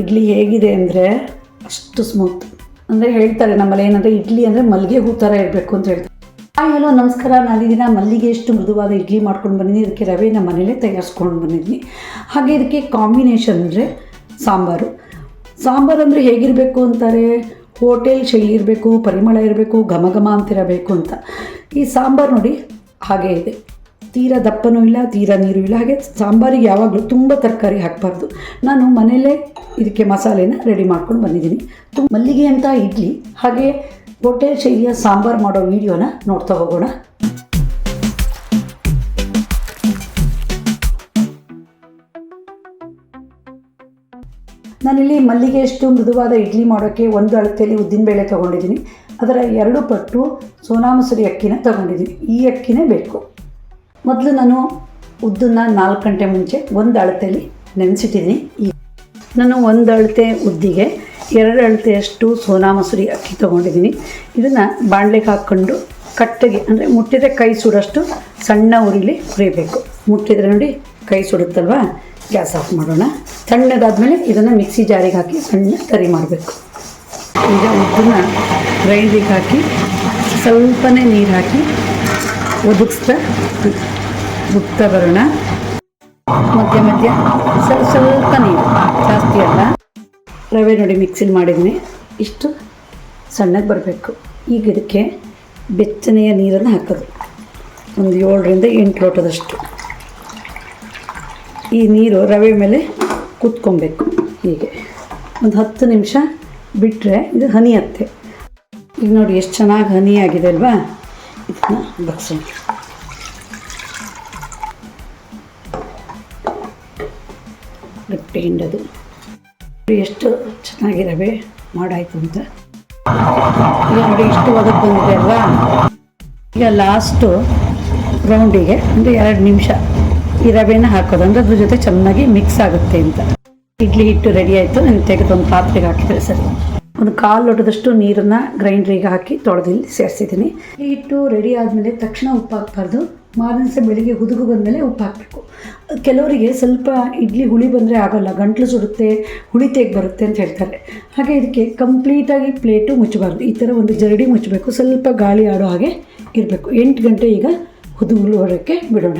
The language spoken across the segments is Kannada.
ಇಡ್ಲಿ ಹೇಗಿದೆ ಅಂದರೆ ಅಷ್ಟು ಸ್ಮೂತ್ ಅಂದರೆ ಹೇಳ್ತಾರೆ, ನಮ್ಮಲ್ಲಿ ಏನಂದರೆ ಇಡ್ಲಿ ಅಂದರೆ ಮಲ್ಲಿಗೆ ಹೂ ಥರ ಇರಬೇಕು ಅಂತ ಹೇಳ್ತಾರೆ. ಹಾಯ್ ಹಲೋ ನಮಸ್ಕಾರ. ನಾನು ದಿನ ಮಲ್ಲಿಗೆ ಎಷ್ಟು ಮೃದುವಾದ ಇಡ್ಲಿ ಮಾಡ್ಕೊಂಡು ಬಂದಿದ್ದೀನಿ. ಇದಕ್ಕೆ ರವೆ ನಮ್ಮ ಮನೇಲೇ ತಯಾರಿಸ್ಕೊಂಡು ಬಂದಿದ್ದೀನಿ. ಹಾಗೆ ಇದಕ್ಕೆ ಕಾಂಬಿನೇಷನ್ ಅಂದರೆ ಸಾಂಬಾರು. ಸಾಂಬಾರು ಅಂದರೆ ಹೇಗಿರಬೇಕು ಅಂತಾರೆ? ಹೋಟೆಲ್ ಶೈಲಿ ಇರಬೇಕು, ಪರಿಮಳ ಇರಬೇಕು, ಘಮ ಘಮ ಅಂತಿರಬೇಕು ಅಂತ. ಈ ಸಾಂಬಾರು ನೋಡಿ ಹಾಗೆ ಇದೆ. ತೀರಾ ದಪ್ಪನೂ ಇಲ್ಲ, ತೀರಾ ನೀರು ಇಲ್ಲ. ಹಾಗೆ ಸಾಂಬಾರಿಗೆ ಯಾವಾಗಲೂ ತುಂಬ ತರಕಾರಿ ಹಾಕಬಾರ್ದು. ನಾನು ಮನೆಯಲ್ಲೇ ಇದಕ್ಕೆ ಮಸಾಲೆನ ರೆಡಿ ಮಾಡ್ಕೊಂಡು ಬಂದಿದ್ದೀನಿ. ಮಲ್ಲಿಗೆ ಅಂತ ಇಡ್ಲಿ, ಹಾಗೆ ಹೋಟೆಲ್ ಶೈಲಿಯ ಸಾಂಬಾರು ಮಾಡೋ ವಿಡಿಯೋನ ನೋಡ್ತಾ ಹೋಗೋಣ. ನಾನಿಲ್ಲಿ ಮಲ್ಲಿಗೆಯಷ್ಟು ಮೃದುವಾದ ಇಡ್ಲಿ ಮಾಡೋಕ್ಕೆ ಒಂದು ಅಳತೆಯಲ್ಲಿ ಉದ್ದಿನಬೇಳೆ ತೊಗೊಂಡಿದ್ದೀನಿ. ಅದರ ಎರಡು ಪಟ್ಟು ಸೋನಾ ಮಸೂರಿ ಅಕ್ಕಿನ ತೊಗೊಂಡಿದ್ದೀನಿ. ಈ ಅಕ್ಕಿನೇ ಬೇಕು. ಮೊದಲು ನಾನು ಉದ್ದನ್ನ ನಾಲ್ಕು ಗಂಟೆ ಮುಂಚೆ ಒಂದು ಅಳತೆಯಲ್ಲಿ ನೆನೆಸಿಟ್ಟಿದ್ದೀನಿ ಈ ನಾನು ಒಂದು ಅಳತೆ ಉದ್ದಿಗೆ, ಎರಡು ಅಳತೆಯಷ್ಟು ಸೋನಾ ಮಸೂರಿ ಅಕ್ಕಿ ತೊಗೊಂಡಿದ್ದೀನಿ ಇದನ್ನು ಬಾಣಲೆಗೆ ಹಾಕ್ಕೊಂಡು ಕಟ್ಟಗೆ, ಅಂದರೆ ಮುಟ್ಟಿದ್ರೆ ಕೈ ಸುಡೋಷ್ಟು ಸಣ್ಣ ಉರಿಲಿ ಹುರಿಬೇಕು. ಮುಟ್ಟಿದ್ರೆ ನೋಡಿ ಕೈ ಸುಡುತ್ತಲ್ವಾ ಗ್ಯಾಸ್ ಆಫ್ ಮಾಡೋಣ. ಸಣ್ಣದಾದಮೇಲೆ ಇದನ್ನು ಮಿಕ್ಸಿ ಜಾರಿಗೆ ಹಾಕಿ ಸಣ್ಣ ತರಿ ಮಾಡಬೇಕು. ಈಗ ಉದ್ದನ್ನ ಗ್ರೈಂಡಿಗೆ ಹಾಕಿ ಸ್ವಲ್ಪನೇ ನೀರು ಹಾಕಿ ಒದಗಿಸ್ತಾ ರುಬ್ತಾ ಬರೋಣ. ಮಧ್ಯ ಮಧ್ಯ. ಸ್ವಲ್ಪ ಸ್ವಲ್ಪ ನೀರು. ಜಾಸ್ತಿ ಅಲ್ಲ. ರವೆ ನೋಡಿ ಮಿಕ್ಸಿಲಿ ಮಾಡಿದ್ನಿ. ಇಷ್ಟು ಸಣ್ಣಗೆ ಬರಬೇಕು. ಈಗ ಇದಕ್ಕೆ ಬೆಚ್ಚನೆಯ ನೀರನ್ನು ಹಾಕೋದು. ಒಂದು ಏಳರಿಂದ ಎಂಟು ಲೋಟದಷ್ಟು. ಈ ನೀರು ರವೆ ಮೇಲೆ ಕುತ್ಕೊಬೇಕು. ಹೀಗೆ. ಒಂದು ಹತ್ತು ನಿಮಿಷ ಬಿಟ್ಟರೆ ಇದು ಹನಿ ಹತ್ತೆ ಈಗ ನೋಡಿ ಎಷ್ಟು ಚೆನ್ನಾಗಿ ಹನಿ ಆಗಿದೆ ಅಲ್ವಾ? ಬಗ್ಸೋಣ ಗಟ್ಟಿ ಹಿಂಡೋದು. ಎಷ್ಟು ಚೆನ್ನಾಗಿ ರವೆ ಮಾಡಾಯ್ತು ಅಂತ. ಈಗ ನೋಡಿ, ಇಷ್ಟು ಒದಕ್ಕೆ ಬಂದಿದೆ ಅಲ್ವಾ? ಈಗ ಲಾಸ್ಟು ರೌಂಡಿಗೆ ಒಂದು ಎರಡು ನಿಮಿಷ ಈ ರವೆನ ಹಾಕೋದು. ಅಂದರೆ ಅದ್ರ ಜೊತೆ ಚೆನ್ನಾಗಿ ಮಿಕ್ಸ್ ಆಗುತ್ತೆ ಅಂತ. ಇಡ್ಲಿ ಹಿಟ್ಟು ರೆಡಿ ಆಯಿತು. ನಾನು ತೆಗೆದು ಒಂದು ಪಾತ್ರೆಗೆ ಹಾಕಿದರೆ ಸರಿ. ಒಂದು ಕಾಲು ಲೋಟದಷ್ಟು ನೀರನ್ನು ಗ್ರೈಂಡ್ರಿಗೆ ಹಾಕಿ ತೊಳೆದಿಲ್ಲಿ ಸೇರಿಸಿದ್ದೀನಿ. ಹಿಟ್ಟು ರೆಡಿ ಆದಮೇಲೆ ತಕ್ಷಣ ಉಪ್ಪು ಹಾಕಬಾರ್ದು ಮಾರನೇ ದಿವಸ ಬೆಳಿಗ್ಗೆ ಹುದುಗು ಬಂದಮೇಲೆ ಉಪ್ಪು ಹಾಕಬೇಕು ಕೆಲವರಿಗೆ ಸ್ವಲ್ಪ ಇಡ್ಲಿ ಹುಳಿ ಬಂದರೆ ಆಗೋಲ್ಲ. ಗಂಟ್ಲು ಸುಡುತ್ತೆ, ಹುಳಿ ತೆಗೆ ಬರುತ್ತೆ ಅಂತ ಹೇಳ್ತಾರೆ. ಹಾಗೆ ಇದಕ್ಕೆ ಕಂಪ್ಲೀಟಾಗಿ ಪ್ಲೇಟು ಮುಚ್ಚಬಾರ್ದು. ಈ ಥರ ಒಂದು ಜರಡಿ ಮುಚ್ಚಬೇಕು. ಸ್ವಲ್ಪ ಗಾಳಿ ಆಡೋ ಹಾಗೆ ಇರಬೇಕು. ಎಂಟು ಗಂಟೆ ಈಗ ಹುದುಗುವರಕ್ಕೆ ಬಿಡೋಣ.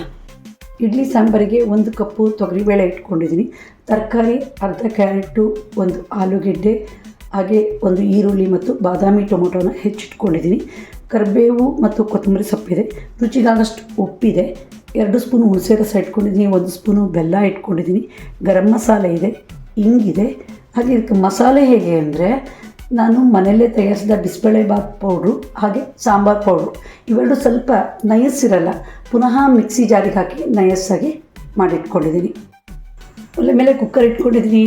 ಇಡ್ಲಿ ಸಾಂಬಾರಿಗೆ ಒಂದು ಕಪ್ಪು ತೊಗರಿಬೇಳೆ ಇಟ್ಕೊಂಡಿದ್ದೀನಿ. ತರಕಾರಿ, ಅರ್ಧ ಕ್ಯಾರೆಟು, ಒಂದು ಆಲೂಗೆಡ್ಡೆ ಹಾಗೆ ಒಂದು ಈರುಳ್ಳಿ ಮತ್ತು ಬಾದಾಮಿ ಟೊಮೊಟೊನ ಹೆಚ್ಚಿಟ್ಕೊಂಡಿದ್ದೀನಿ. ಕರಿಬೇವು ಮತ್ತು ಕೊತ್ತಂಬರಿ ಸೊಪ್ಪಿದೆ. ರುಚಿಗಾಗಷ್ಟು ಉಪ್ಪಿದೆ. ಎರಡು ಸ್ಪೂನ್ ಹುಣಸೆ ರಸ ಇಟ್ಕೊಂಡಿದ್ದೀನಿ ಒಂದು ಸ್ಪೂನು ಬೆಲ್ಲ ಇಟ್ಕೊಂಡಿದ್ದೀನಿ. ಗರಂ ಮಸಾಲೆ ಇದೆ. ಹಿಂಗಿದೆ ಹಾಗೆ ಇದಕ್ಕೆ ಮಸಾಲೆ ಹೇಗೆ ಅಂದರೆ ನಾನು ಮನೆಯಲ್ಲೇ ತಯಾರಿಸಿದ ಬಿಸಿಬೇಳೆಬಾತ್ ಪೌಡ್ರು ಹಾಗೆ ಸಾಂಬಾರು ಪೌಡ್ರು. ಇವೆರಡು ಸ್ವಲ್ಪ ನಯಸ್ಸಿರಲ್ಲ ಪುನಃ ಮಿಕ್ಸಿ ಜಾರಿಗೆ ಹಾಕಿ ನಯಸ್ಸಾಗಿ ಮಾಡಿಟ್ಕೊಂಡಿದ್ದೀನಿ. ಒಲೆ ಮೇಲೆ ಕುಕ್ಕರ್ ಇಟ್ಕೊಂಡಿದ್ದೀನಿ.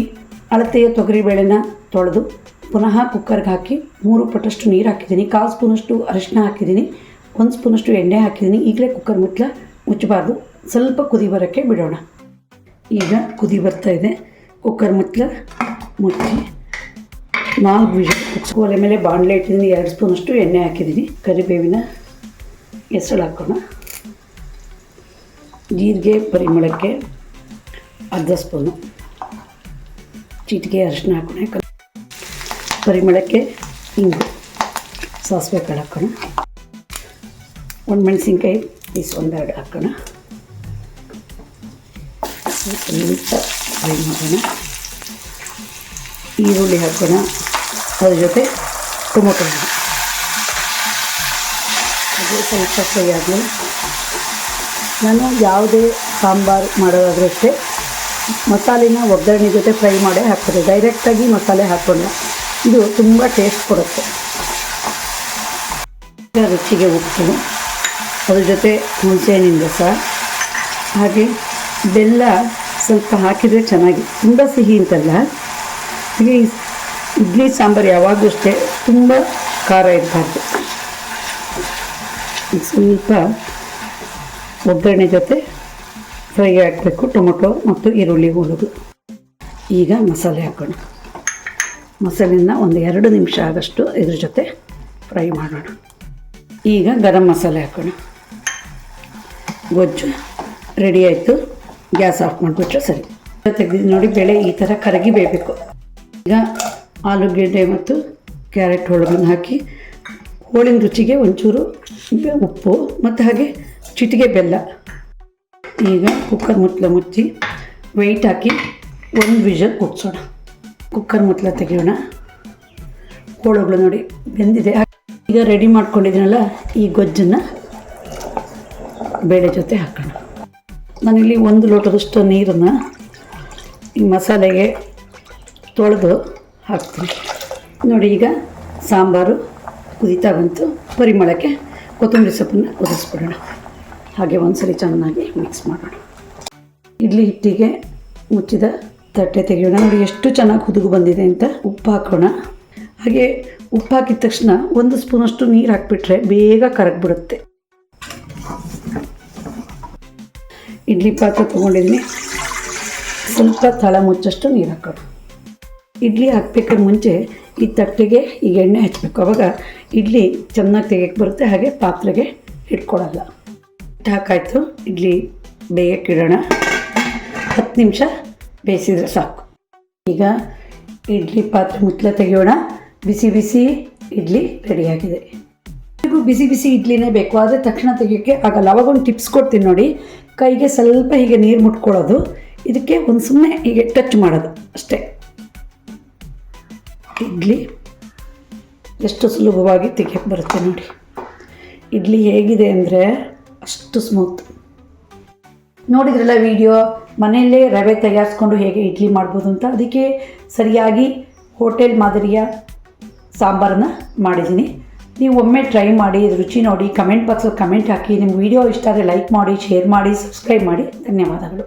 ಅಳತೆಯ ತೊಗರಿಬೇಳೆನ ತೊಳೆದು ಪುನಃ ಕುಕ್ಕರ್ಗೆ ಹಾಕಿ ಮೂರು ಪಟ್ಟಷ್ಟು ನೀರು ಹಾಕಿದ್ದೀನಿ. ಕಾಲು ಸ್ಪೂನಷ್ಟು ಅರಿಶಿನ ಹಾಕಿದ್ದೀನಿ. ಒಂದು ಸ್ಪೂನಷ್ಟು ಎಣ್ಣೆ ಹಾಕಿದ್ದೀನಿ. ಈಗಲೇ ಕುಕ್ಕರ್ ಮುಚ್ಚಲ ಮುಚ್ಚಬಾರ್ದು. ಸ್ವಲ್ಪ ಕುದಿ ಬರೋಕ್ಕೆ ಬಿಡೋಣ. ಈಗ ಕುದಿ ಬರ್ತಾ ಇದೆ. ಕುಕ್ಕರ್ ಮುಚ್ಚಲ ಮುಚ್ಚಿ ನಾಲ್ಕು ವಿಷಲ್ ಒಲೆ ಮೇಲೆ ಬಾಣಲೆ ಇಟ್ಟಿದ್ದೀನಿ. ಎರಡು ಸ್ಪೂನಷ್ಟು ಎಣ್ಣೆ ಹಾಕಿದ್ದೀನಿ. ಕರಿಬೇವಿನ ಹೆಸಳು ಹಾಕೋಣ. ಜೀರಿಗೆ ಪರಿಮಳಕ್ಕೆ ಅರ್ಧ ಸ್ಪೂನು. ಚಿಟಿಕೆ ಅರಿಶಿನ ಹಾಕೋಣ. ಪರಿಮಳಕ್ಕೆ ಹಿಂಗೆ. ಸಾಸಿವೆ ಕಾಳು ಹಾಕೋಣ. ಒಂದು ಮೆಣಸಿನ್ಕಾಯಿ ಪೀಸ್ ಒಂದೆರಡು ಹಾಕೋಣ. ಸ್ವಲ್ಪ ಫ್ರೈ ಮಾಡೋಣ. ಈರುಳ್ಳಿ ಹಾಕೋಣ. ಅದ್ರ ಜೊತೆ ಟೊಮೊಟೊ ಅದು ಸ್ವಲ್ಪ ಫ್ರೈ ಆದಮೇಲೆ ನಾನು ಯಾವುದೇ ಸಾಂಬಾರು ಮಾಡೋದಾದ್ರೂ ಅಷ್ಟೇ ಮಸಾಲೆನ ಒಗ್ಗರಣೆ ಜೊತೆ ಫ್ರೈ ಮಾಡೇ ಹಾಕ್ತದೆ ಡೈರೆಕ್ಟಾಗಿ ಮಸಾಲೆ ಹಾಕ್ಕೊಂಡ. ಇದು ತುಂಬ ಟೇಸ್ಟ್ ಕೊಡುತ್ತೆ. ರುಚಿಗೆ ಉಪ್ಪು ಅದ್ರ ಜೊತೆ ಹುಣಸೆಹಣ್ಣಿನ ರಸ ಹಾಗೆ ಬೆಲ್ಲ ಸ್ವಲ್ಪ ಹಾಕಿದರೆ ಚೆನ್ನಾಗಿ. ತುಂಬ ಸಿಹಿ ಅಂತಲ್ಲ. ಹಾಗೆ ಇಡ್ಲಿ ಸಾಂಬಾರು ಯಾವಾಗಲೂ ಅಷ್ಟೇ ತುಂಬ ಖಾರ ಇರಬಾರ್ದು. ಸ್ವಲ್ಪ ಒಗ್ಗರಣೆ ಜೊತೆ ಫ್ರೈ ಹಾಕಬೇಕು, ಟೊಮೊಟೊ ಮತ್ತು ಈರುಳ್ಳಿ ಹೋಳೋದು ಈಗ ಮಸಾಲೆ ಹಾಕೋಣ. ಮಸಾಲೆನ ಒಂದು ಎರಡು ನಿಮಿಷ ಆದಷ್ಟು ಇದ್ರ ಜೊತೆ ಫ್ರೈ ಮಾಡೋಣ. ಈಗ ಗರಂ ಮಸಾಲೆ ಹಾಕೋಣ. ಗೊಜ್ಜು ರೆಡಿ ಆಯಿತು. ಗ್ಯಾಸ್ ಆಫ್ ಮಾಡಿಬಿಟ್ರೆ ಸರಿ. ತೆಗೆದು ನೋಡಿ ಬೇಳೆ ಈ ಥರ ಕರಗಿ ಬೇಯಬೇಕು. ಈಗ ಆಲೂಗೆಡ್ಡೆ ಮತ್ತು ಕ್ಯಾರೆಟ್ ಹೋಳುಗಳನ್ನು ಹಾಕಿ ಹೋಳಿನ ರುಚಿಗೆ ಒಂಚೂರು ಉಪ್ಪು ಮತ್ತು ಹಾಗೆ ಚಿಟಿಗೆ ಬೆಲ್ಲ. ಈಗ ಕುಕ್ಕರ್ ಮುತ್ತಲ ಮುಚ್ಚಿ ವೆಯ್ಟ್ ಹಾಕಿ ಒಂದು ವಿಷಲ್ ಕುಗ್ಸೋಣ ಕುಕ್ಕರ್ ಮುತ್ತಲ ತೆಗೆಯೋಣ. ಹೋಳುಗಳು ನೋಡಿ ಬೆಂದಿದೆ. ಈಗ ರೆಡಿ ಮಾಡ್ಕೊಂಡಿದ್ದೀನಲ್ಲ, ಈ ಗೊಜ್ಜನ್ನು ಬೇಳೆ ಜೊತೆ ಹಾಕೋಣ. ನಾನಿಲ್ಲಿ ಒಂದು ಲೋಟದಷ್ಟು ನೀರನ್ನು ಈ ಮಸಾಲೆಗೆ ತೊಳೆದು ಹಾಕ್ತೀನಿ. ನೋಡಿ ಈಗ ಸಾಂಬಾರು ಕುದೀತಾ ಬಂತು. ಪರಿಮಳಕ್ಕೆ ಕೊತ್ತಂಬರಿ ಸೊಪ್ಪನ್ನು ಕುದಿಸ್ಬಿಡೋಣ. ಹಾಗೆ ಒಂದ್ಸರಿ ಚೆನ್ನಾಗಿ ಮಿಕ್ಸ್ ಮಾಡೋಣ. ಇಡ್ಲಿ ಹಿಟ್ಟಿಗೆ ಮುಚ್ಚಿದ ತಟ್ಟೆ ತೆಗೆಯೋಣ. ನೋಡಿ ಎಷ್ಟು ಚೆನ್ನಾಗಿ ಹುದುಗು ಬಂದಿದೆ ಅಂತ. ಉಪ್ಪು ಹಾಕೋಣ. ಹಾಗೆ ಉಪ್ಪು ಹಾಕಿದ ತಕ್ಷಣ ಒಂದು ಸ್ಪೂನಷ್ಟು ನೀರು ಹಾಕಿಬಿಟ್ರೆ ಬೇಗ ಕರಗಿಬಿಡುತ್ತೆ. ಇಡ್ಲಿ ಪಾತ್ರೆ ತೊಗೊಂಡಿದ್ದೀನಿ ಸ್ವಲ್ಪ ತಳ ಮುಚ್ಚಷ್ಟು ನೀರು ಹಾಕೋಣ. ಇಡ್ಲಿ ಹಾಕ್ಬೇಕಾದ್ರೆ ಮುಂಚೆ ಈ ತಟ್ಟೆಗೆ ಈಗ ಎಣ್ಣೆ ಹಚ್ಚಬೇಕು ಅವಾಗ ಇಡ್ಲಿ ಚೆನ್ನಾಗಿ ತೆಗಿಯಕ್ಕೆ ಬರುತ್ತೆ. ಹಾಗೆ ಪಾತ್ರೆಗೆ ಇಟ್ಕೊಳ್ಳಲ್ಲ ಹಾಕಾಯಿತು ಇಡ್ಲಿ ಇಡ್ಲಿ ಬೇಯಕ್ಕಿಡೋಣ ಹತ್ತು ನಿಮಿಷ ಬೇಯಿಸಿದ್ರೆ ಸಾಕು. ಈಗ ಇಡ್ಲಿ ಪಾತ್ರೆ ಮುತ್ತಲ ತೆಗೆಯೋಣ. ಬಿಸಿ ಬಿಸಿ ಇಡ್ಲಿ ರೆಡಿಯಾಗಿದೆ. ಇದು ಬಿಸಿ ಬಿಸಿ ಇಡ್ಲಿನೇ ಬೇಕು. ಆದರೆ ತಕ್ಷಣ ತೆಗೆಯೋಕ್ಕೆ ಆಗಲ್ಲ. ಅವಾಗ ಒಂದು ಟಿಪ್ಸ್ ಕೊಡ್ತೀನಿ ನೋಡಿ. ಕೈಗೆ ಸ್ವಲ್ಪ ಹೀಗೆ ನೀರು ಮುಟ್ಕೊಳ್ಳೋದು. ಇದಕ್ಕೆ ಒಂದು ಸುಮ್ಮನೆ ಹೀಗೆ ಟಚ್ ಮಾಡೋದು ಅಷ್ಟೇ. ಇಡ್ಲಿ ಎಷ್ಟು ಸುಲಭವಾಗಿ ತೆಗಿಯೋಕ್ಕೆ ಬರುತ್ತೆ ನೋಡಿ. ಇಡ್ಲಿ ಹೇಗಿದೆ ಅಂದರೆ ಅಷ್ಟು ಸ್ಮೂತ್ ನೋಡಿದ್ರಲ್ಲ ವಿಡಿಯೋ ಮನೆಯಲ್ಲೇ ರವೆ ತಯಾರಿಸ್ಕೊಂಡು ಹೇಗೆ ಇಡ್ಲಿ ಮಾಡ್ಬೋದು ಅಂತ ಅದಕ್ಕೆ ಸರಿಯಾಗಿ ಹೋಟೆಲ್ ಮಾದರಿಯ ಸಾಂಬಾರನ್ನ ಮಾಡಿದ್ದೀನಿ. ನೀವು ಒಮ್ಮೆ ಟ್ರೈ ಮಾಡಿ ರುಚಿ ನೋಡಿ, ಕಮೆಂಟ್ ಬಾಕ್ಸಲ್ಲಿ ಕಮೆಂಟ್ ಹಾಕಿ. ನಿಮ್ಗೆ ವಿಡಿಯೋ ಇಷ್ಟ ಆದರೆ ಲೈಕ್ ಮಾಡಿ, ಶೇರ್ ಮಾಡಿ, ಸಬ್ಸ್ಕ್ರೈಬ್ ಮಾಡಿ. ಧನ್ಯವಾದಗಳು.